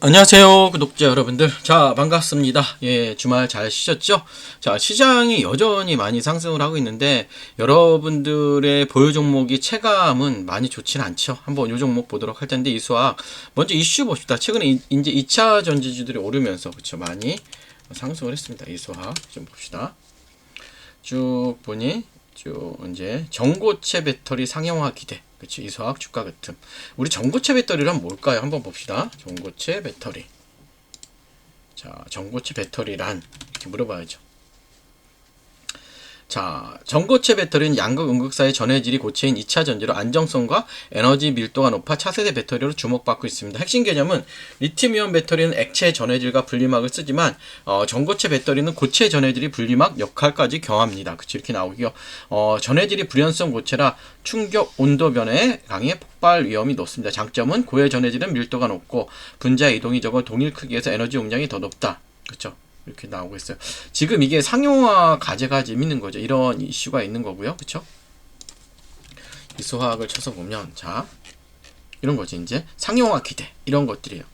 안녕하세요 구독자 여러분들. 자 반갑습니다. 예 주말 잘 쉬셨죠? 자 시장이 여전히 많이 상승을 하고 있는데 여러분들의 보유 종목이 체감은 많이 좋진 않죠. 한번 요 종목 보도록 할 텐데 이 수학 먼저 이슈 봅시다. 최근에 이, 이제 2차 전지주들이 오르면서 그쵸? 많이 상승을 했습니다. 이 수학 좀 봅시다. 쭉 보니 쭉 이제 전고체 배터리 상용화 기대 그치 이수학 주가 같음 우리 전고체 배터리란 뭘까요? 한번 봅시다. 전고체 배터리. 자 전고체 배터리란 이렇게 물어봐야죠 자, 전고체 배터리는 양극 음극사의 전해질이 고체인 2차 전지로 안정성과 에너지 밀도가 높아 차세대 배터리로 주목받고 있습니다. 핵심 개념은 리튬이온 배터리는 액체 전해질과 분리막을 쓰지만 어, 전고체 배터리는 고체 전해질이 분리막 역할까지 경합니다. 그치 이렇게 나오고요. 어, 전해질이 불연성 고체라 충격 온도 변화에 강해 폭발 위험이 높습니다. 장점은 고해 전해질은 밀도가 높고 분자 이동이 적어 동일 크기에서 에너지 용량이 더 높다. 그렇죠? 이렇게 나오고 있어요. 지금 이게 상용화 과제가 재밌는 거죠. 이런 이슈가 있는 거고요. 그쵸? 이 수학을 쳐서 보면, 자, 이런 거지, 이제. 상용화 기대. 이런 것들이에요.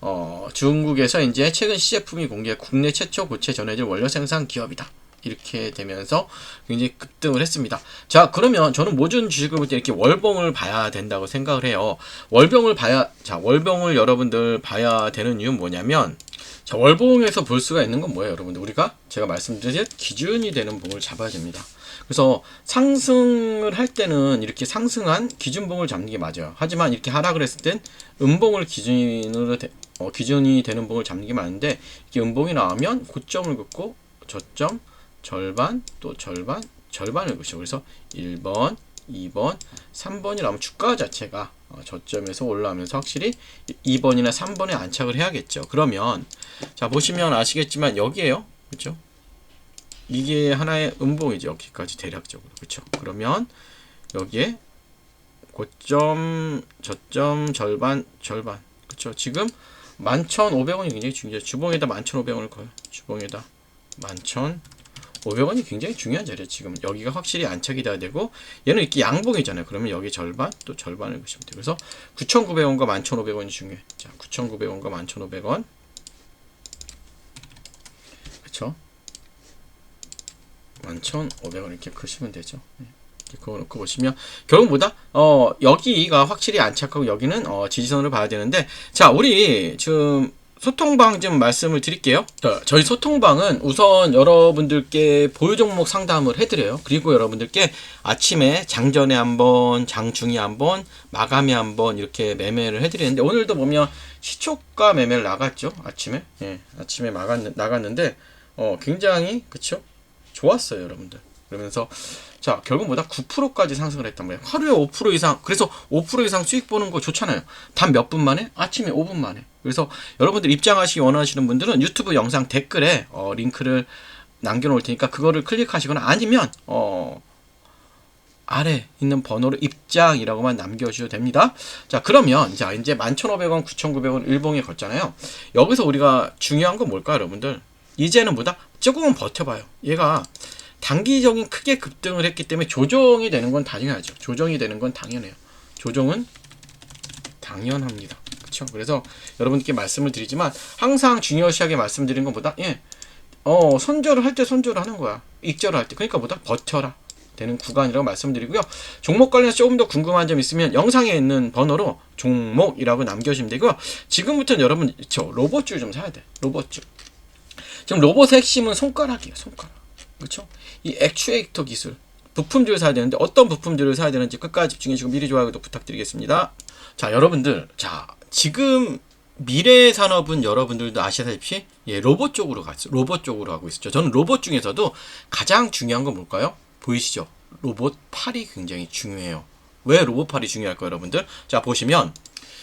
어, 중국에서 이제 최근 시제품이 공개 국내 최초 고체 전해질 원료 생산 기업이다. 이렇게 되면서 굉장히 급등을 했습니다. 자, 그러면 저는 모든 주식을 볼 때 이렇게 월봉을 봐야 된다고 생각을 해요. 월봉을 봐야, 자, 월봉을 여러분들 봐야 되는 이유는 뭐냐면, 자, 월봉에서 볼 수가 있는 건 뭐예요, 여러분들? 우리가 제가 말씀드린 기준이 되는 봉을 잡아야 됩니다. 그래서 상승을 할 때는 이렇게 상승한 기준봉을 잡는 게 맞아요. 하지만 이렇게 하락을 했을 땐 음봉을 기준으로 되, 어, 기준이 되는 봉을 잡는 게 맞는데 이게 음봉이 나오면 고점을 긋고 저점, 절반, 또 절반, 절반을 긋죠. 그래서 1번, 2번, 3번이 라면 주가 자체가 어, 저점에서 올라오면서 확실히 2번이나 3번에 안착을 해야겠죠. 그러면 자 보시면 아시겠지만 여기에요. 그렇죠? 이게 하나의 음봉이죠. 여기까지 대략적으로. 그렇죠? 그러면 여기에 고점, 저점, 절반, 절반. 그렇죠? 지금 11,500원이 굉장히 중요해요. 주봉에다 11,500원을 거요. 주봉에다 11,500원 500원이 굉장히 중요한 자리에 지금 여기가 확실히 안착이 돼야 되고 얘는 이렇게 양봉이잖아요. 그러면 여기 절반 또 절반을 보시면 돼요. 그래서 9,900원과 11,500원이 중요해. 자, 9,900원과 11,500원. 그쵸? 11,500원 이렇게 크시면 되죠. 네. 그거 놓고 보시면 결국 뭐다? 어 여기가 확실히 안착하고 여기는 어 지지선으로 봐야 되는데 자 우리 지금 소통방 좀 말씀을 드릴게요. 저희 소통방은 우선 여러분들께 보유 종목 상담을 해드려요. 그리고 여러분들께 아침에 장전에 한번, 장중에 한번, 마감에 한번 이렇게 매매를 해드리는데 오늘도 보면 시초가 매매를 나갔죠. 아침에. 예, 아침에 나갔, 나갔는데 어, 굉장히 그쵸? 좋았어요, 여러분들. 그러면서 자, 결국 뭐다? 9%까지 상승을 했단 말이에요. 하루에 5% 이상, 그래서 5% 이상 수익 보는 거 좋잖아요. 단 몇 분 만에? 아침에 5분 만에. 그래서 여러분들 입장하시기 원하시는 분들은 유튜브 영상 댓글에 어, 링크를 남겨놓을 테니까 그거를 클릭하시거나 아니면 어, 아래 있는 번호로 입장이라고만 남겨주셔도 됩니다. 자, 그러면 자, 이제 11,500원, 9,900원 일봉에 걷잖아요. 여기서 우리가 중요한 건 뭘까요, 여러분들? 이제는 뭐다? 조금은 버텨봐요. 얘가 단기적인 크게 급등을 했기 때문에 조정이 되는 건 당연하죠. 조정이 되는 건 당연해요. 조정은 당연합니다. 그렇죠? 그래서 여러분께 말씀을 드리지만 항상 중요시하게 말씀드린 것보다 예. 어, 손절을 할 때 손절을 하는 거야. 익절을 할 때. 그러니까 뭐다? 버텨라. 되는 구간이라고 말씀드리고요. 종목 관련해서 조금 더 궁금한 점 있으면 영상에 있는 번호로 종목이라고 남겨주시면 되고요. 지금부터는 여러분 저 로봇줄 좀 사야 돼. 로봇줄. 지금 로봇의 핵심은 손가락이에요. 손가락. 그렇죠? 이 액추에이터 기술 부품들을 사야 되는데 어떤 부품들을 사야 되는지 끝까지 집중해 주시고 미리 좋아요도 부탁드리겠습니다. 자, 여러분들. 자, 지금 미래 산업은 여러분들도 아시다시피 예, 로봇 쪽으로 갔어. 로봇 쪽으로 가고 있죠. 저는 로봇 중에서도 가장 중요한 건 뭘까요? 보이시죠? 로봇 팔이 굉장히 중요해요. 왜 로봇 팔이 중요할까요, 여러분들? 자, 보시면